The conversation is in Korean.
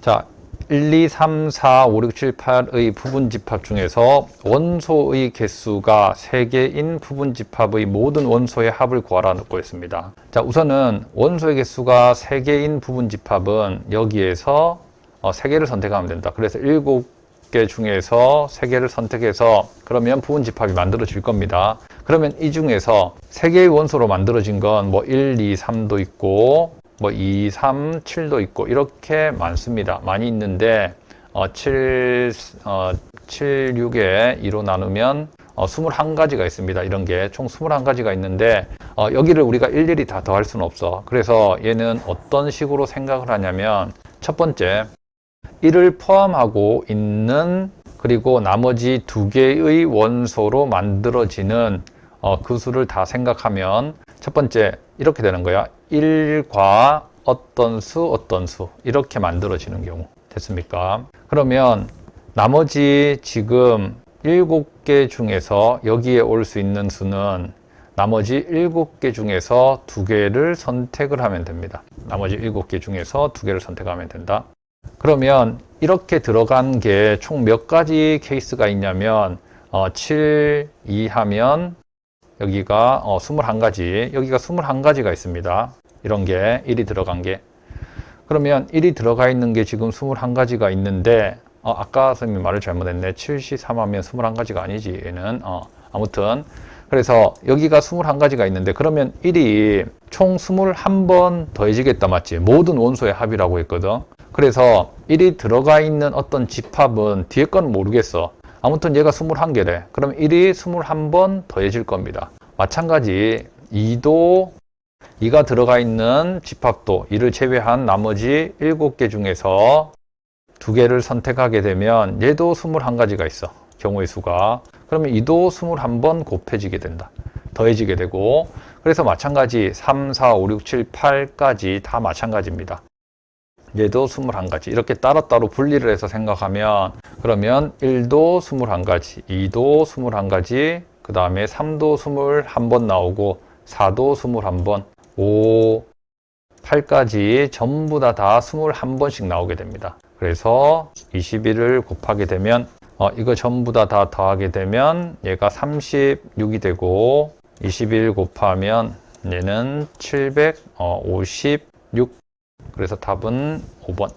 자, 1, 2, 3, 4, 5, 6, 7, 8의 부분 집합 중에서 원소의 개수가 3개인 부분 집합의 모든 원소의 합을 구하라 놓고 있습니다. 자, 우선은 원소의 개수가 3개인 부분 집합은 여기에서 어, 3개를 선택하면 된다. 그래서 7개 중에서 3개를 선택해서 그러면 부분 집합이 만들어질 겁니다. 그러면 이 중에서 3개의 원소로 만들어진 건 뭐 1, 2, 3도 있고 뭐 2, 3, 7도 있고 이렇게 많습니다. 많이 있는데 어, 7, 어, 7, 6에 2로 나누면 어, 21가지가 있습니다. 이런 게 총 21가지가 있는데 어, 여기를 우리가 일일이 다 더할 수는 없어. 그래서 얘는 어떤 식으로 생각을 하냐면 첫 번째 1을 포함하고 있는 그리고 나머지 두 개의 원소로 만들어지는 어, 그 수를 다 생각하면 첫 번째 이렇게 되는 거야. 1과 어떤 수, 어떤 수 이렇게 만들어지는 경우 됐습니까? 그러면 나머지 지금 7개 중에서 여기에 올 수 있는 수는 나머지 7개 중에서 두 개를 선택을 하면 됩니다. 나머지 7개 중에서 두 개를 선택하면 된다. 그러면 이렇게 들어간 게 총 몇 가지 케이스가 있냐면 어, 7, 2 하면 여기가 어, 21가지, 여기가 21가지가 있습니다. 이런 게 1이 들어간 게. 그러면 1이 들어가 있는 게 지금 21가지가 있는데 어, 아까 선생님이 말을 잘못했네. 7C3 하면 21가지가 아니지. 얘는 어, 아무튼 그래서 여기가 21가지가 있는데 그러면 1이 총 21번 더해지겠다 맞지? 모든 원소의 합이라고 했거든. 그래서 1이 들어가 있는 어떤 집합은 뒤에 건 모르겠어. 아무튼 얘가 21개래. 그럼 1이 21번 더해질 겁니다. 마찬가지 2도 2가 들어가 있는 집합도 2를 제외한 나머지 7개 중에서 두 개를 선택하게 되면 얘도 21가지가 있어. 경우의 수가. 그러면 2도 21번 곱해지게 된다. 더해지게 되고 그래서 마찬가지 3, 4, 5, 6, 7, 8까지 다 마찬가지입니다. 얘도 21가지. 이렇게 따로따로 분리를 해서 생각하면 그러면 1도 21가지, 2도 21가지, 그 다음에 3도 21번 나오고 4도 21번, 5, 8까지 전부 다 다 21번씩 나오게 됩니다. 그래서 21을 곱하게 되면 어, 이거 전부 다 다 더하게 되면 얘가 36이 되고 21 곱하면 얘는 756 그래서 답은 5번